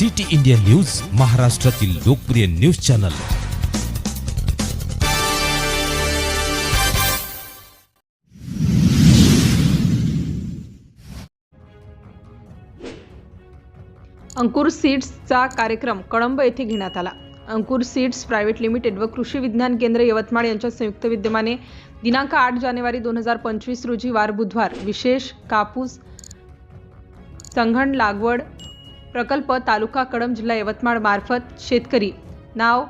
City India news महाराष्ट्रातील लोकप्रिय news channel. अंकुर सीड्सचा कार्यक्रम कळंब येथे घेण्यात आला. अंकुर सीड्स प्रायव्हेट लिमिटेड व कृषी विज्ञान केंद्र यवतमाळ यांच्या संयुक्त विद्यमाने दिनांक आठ जानेवारी दोन हजार पंचवीस रोजी वार बुधवार विशेष कापूस संघण लागवड प्रकल्प तालुका कडम जिल्हा यवतमाळ मार्फत शेतकरी. नाव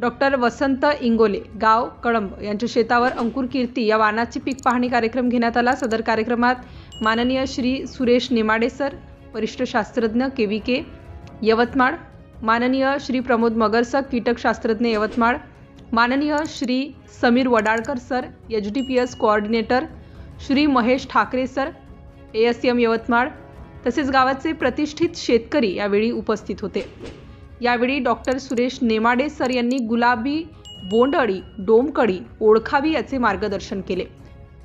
डॉक्टर वसंत इंगोले. गाव कळंब. यांच्या शेतावर अंकुर कीर्ती या वाणाची पीक पाहणी कार्यक्रम घेण्यात आला. सदर कार्यक्रमात माननीय श्री सुरेश नेमाडे सर वरिष्ठ शास्त्रज्ञ के व्ही के यवतमाळ माननीय श्री प्रमोद मगरसर कीटकशास्त्रज्ञ यवतमाळ माननीय Shri Sameer Wadalkar sir H D P S coordinator Shri Mahesh Thakare sir A S M Yavatmal तसेच गावाचे प्रतिष्ठित शेतकरी यावेळी उपस्थित होते. यावेळी डॉक्टर सुरेश नेमाडे सर यांनी गुलाबी बोंडअळी डोमकळी ओळखावी याचे मार्गदर्शन केले.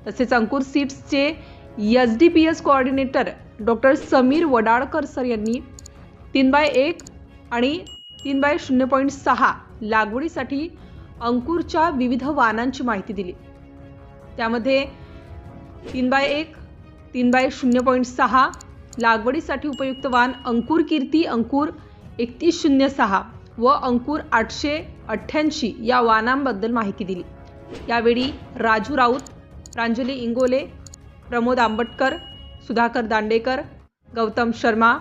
तसेच Ankur सीट्सचे S D P S coordinator doctor Sameer Wadalkar sir यांनी तीन बाय एक आणि तीन बाय शून्य पॉईंट सहा लागवडीसाठी अंकुरच्या विविध वाहनांची माहिती दिली. त्यामध्ये तीन बाय एक तीन बाय शून्य पॉईंट सहा लागवडीसाठी उपयुक्त वाण अंकुर कीर्ती अंकुर एकतीस शून्य सहा व अंकुर आठशे अठ्ठ्याऐंशी या वाणांबद्दल माहिती दिली. यावेळी राजू राऊत प्रांजली इंगोले प्रमोद आंबटकर सुधाकर दांडेकर गौतम शर्मा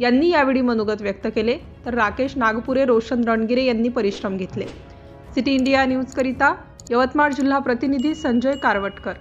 यांनी यावेळी मनोगत व्यक्त केले. तर राकेश नागपुरे रोशन रणगिरे यांनी परिश्रम घेतले. सिटी इंडिया न्यूजकरिता यवतमाळ जिल्हा प्रतिनिधी संजय कारवटकर.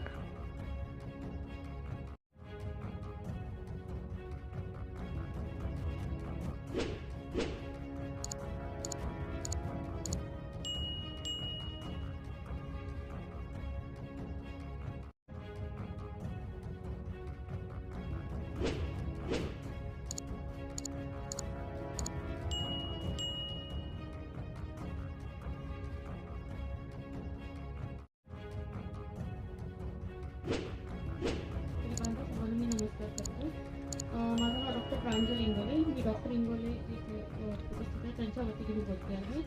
माझं नाव डॉक्टर प्रांजल इंगोले मी डॉक्टर इंगोले इथे अं, उपस्थित आहे त्यांच्या वतीने मी बोलते आहे.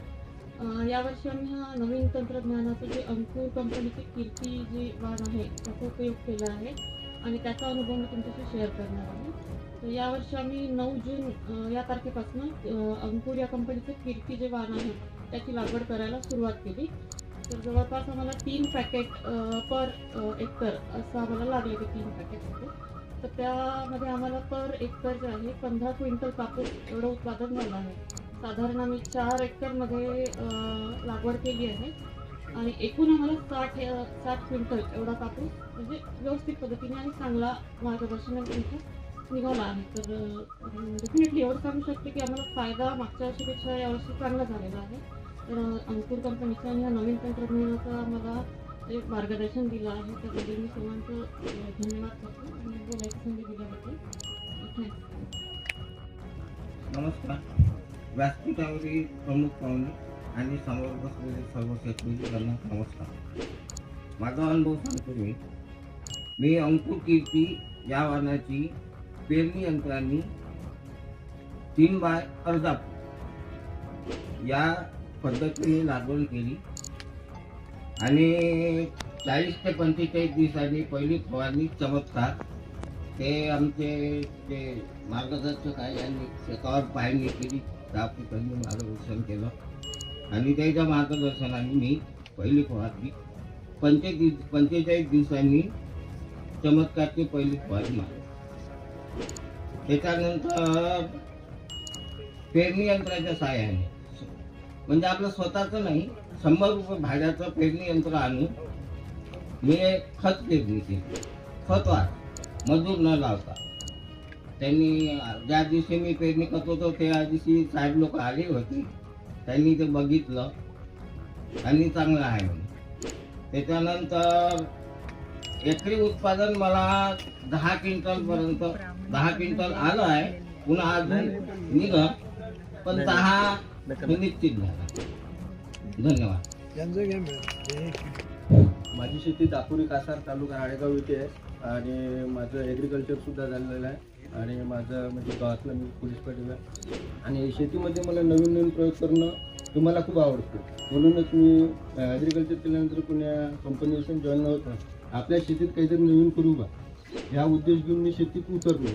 अं, यावर्षी आम्ही हा नवीन तंत्रज्ञानाचं जे अंकुर कंपनीचे कीर्ती जे वाण आहे त्याचा उपयोग केला आहे. आणि त्याचा अनुभव मी तुमच्याशी शेअर करणार आहे. तर यावर्षी आम्ही नऊ जून या तारखेपासून अंकुर या कंपनीचं खिडकी जे वाहन आहे त्याची लागवड करायला सुरुवात केली. तर जवळपास आम्हाला तीन पॅकेट पर एकर असं आम्हाला लागले ते तीन पॅकेट होते तर त्यामध्ये आम्हाला पर एकर जे आहे पंधरा क्विंटल कापूस एवढं उत्पादन झालं आहे. साधारण आम्ही चार एकरमध्ये लागवड केली आहे. आणि एकूण आम्हाला साठ सात साठ क्विंटल एवढा कापूस म्हणजे व्यवस्थित पद्धतीने आणि चांगला मार्गदर्शन निघाला आहे. तर डेफिनेटली एवढं सांगू शकते की आम्हाला फायदा मागच्या वर्षीपेक्षा यावर्षी चांगला झालेला आहे. तर अंकुर कंपनीच्या आणि नवीन तंत्रज्ञानाचं आम्हाला एक मार्गदर्शन दिलं आहे. त्याबद्दल मी सर्वांचं धन्यवाद करतो आणि बोलायची संधी दिल्याबद्दल. नमस्कार. व्यासपीठावरील प्रमुख पाहुणे आणि समोर बसलेले सर्व शेतकरी नमस्कार माझा अनुभव सांगतो मी. मी अंकुर कीर्ती या वाहनाची पेरणी यंत्रांनी तीन बाय अर्धा या पद्धतीने लागवड केली. आणि चाळीस ते पंचेचाळीस दिवसांनी पहिली फवारणी चमत्कार. ते आमचे ते मार्गदर्शक आहे यांनी शेतावर पाहणी केली त्या ठिकाणी मार्गदर्शन केलं. आणि त्याच्या मार्गदर्शनाने मी पहिली फवारणी पंचे पंचेचाळीस दिवसांनी चमत्कारची पहिली फवारणी मारली. त्याच्यानंतर पेरणी यंत्राच्या सहाय्याने म्हणजे आपलं स्वतःचं नाही शंभर रुपये भाड्याचं पेरणी यंत्र आणून मी खत पेरणी केली. खतवार मजूर न लावता. त्यांनी ज्या दिवशी मी पेरणी करत होतो त्या दिवशी साहेब लोक आले होते. त्यांनी ते बघितलं. आणि चांगलं आहे म्हणून. त्याच्यानंतर एकरी उत्पादन मला दहा क्विंटल पर्यंत दहा क्विंटल आलं आहे पुन्हा अजून निघ पण दहा निश्चित झाला. धन्यवाद. माझी शेती दापुरी कासार तालुका राळेगाव इथे आहे. आणि माझं ॲग्रिकल्चर सुद्धा झालेलं आहे. आणि माझं म्हणजे गावातलं मी पोलीस पाटील आणि शेतीमध्ये मला नवीन नवीन प्रयोग करणं तुम्हाला खूप आवडतं. म्हणूनच मी ॲग्रिकल्चर केल्यानंतर पुण्या कंपनीपासून जॉईन होता आपल्या शेतीत काहीतरी नवीन करू बा. ह्या उद्देश घेऊन मी शेतीत उतरलो.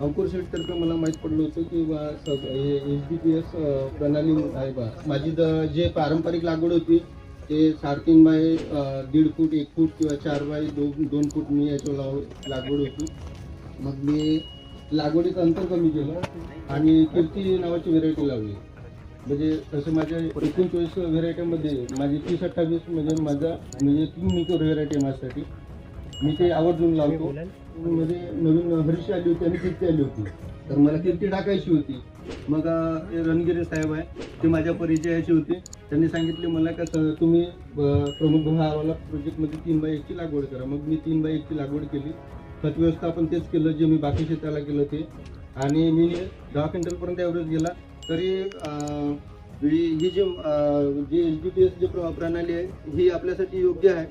अंकुर शेटतर्फे मला माहीत पडलं होतं की बा एच डी पी एस प्रणाली आहे बा. माझी द जे पारंपरिक लागवड होती ते साडेतीन बाय दीड फूट एक फूट किंवा चार बाय दोन दोन फूट मी याच्यावर लाव लागवड होती. मग मी लागवडीचं अंतर कमी केलं आणि कीर्ती नावाची व्हेरायटी लावली. म्हणजे तसं माझ्या एकूण चोवीस व्हेरायटीमध्ये माझी तीस अठ्ठावीस म्हणजे माझा म्हणजे तीन मिकर व्हेरायटी आहे माझ्यासाठी. मी ते आवर्जून लावतो. म्हणजे नवीन हरीशी आली होती आणि कीर्ती आली होती. तर मला कीर्ती टाकायची होती. मग हे रणगिरे साहेब आहे ते माझ्या परिचयाचे होते. त्यांनी सांगितले मला का तुम्ही प्रमुख भावाला प्रोजेक्टमध्ये तीन बाय एकची लागवड करा. मग मी तीन बाय एकची लागवड केली. खत व्यवस्थापन तेच केलं जे मी बाकी शेताला केलं ते. आणि मी दहा क्विंटलपर्यंत ॲव्हरेज गेला. तरी ही जी जी एच डी पी एस जी प्रणाली आहे ही आपल्यासाठी योग्य आहे.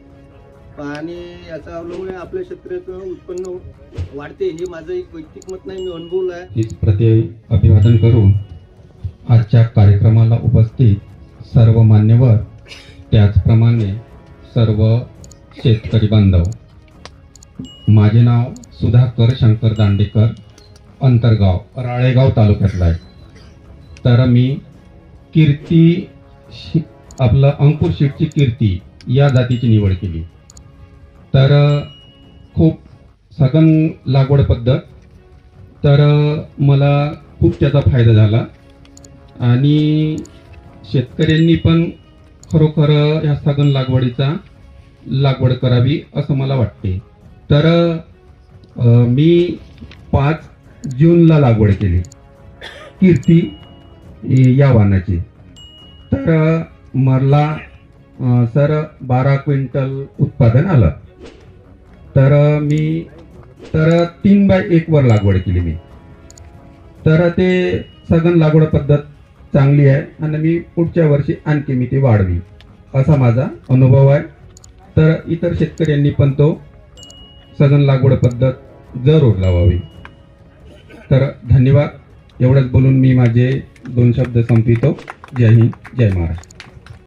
आणि याचा अवलंबून आपल्या शेतकऱ्याचं उत्पन्न वाढते हे माझं एक वैयक्तिक मत नाही मी अनुभवलं आहे. हीच प्रति अभिवादन करून आजच्या कार्यक्रमाला उपस्थित सर्व मान्यवर त्याचप्रमाणे सर्व शेतकरी बांधव. माझे नाव सुधाकर शंकर दांडेकर अंतरगाव राळेगाव तालुक्यातला आहे. तर मी कीर्ती शि- आपलं अंकुर शीटची कीर्ती या जातीची निवड केली. तर खूप सघन लागवड पद्धत. तर मला खूप त्याचा फायदा झाला. आणि शेतकऱ्यांनी पण खरोखर ह्या सघन लागवडीचा लागवड करावी असं मला वाटते. तर मी पाच जूनला लागवड केली. कीर्ती या वाहनाची तर मला सर बारा क्विंटल उत्पादन आलं. तर मी तर तीन बाय एक वर लागवड केली मी. तर ते सघन लागवड पद्धत चांगली आहे आणि मी पुढच्या वर्षी आणखी मी ती वाढवी असा माझा अनुभव आहे. तर इतर शेतकऱ्यांनी पण तो सघन लागवड पद्धत जर रोड लावावी तर धन्यवाद. एवढंच बोलून मी माझे दोन शब्द संपवितो. जय हिंद जय महाराष्ट्र.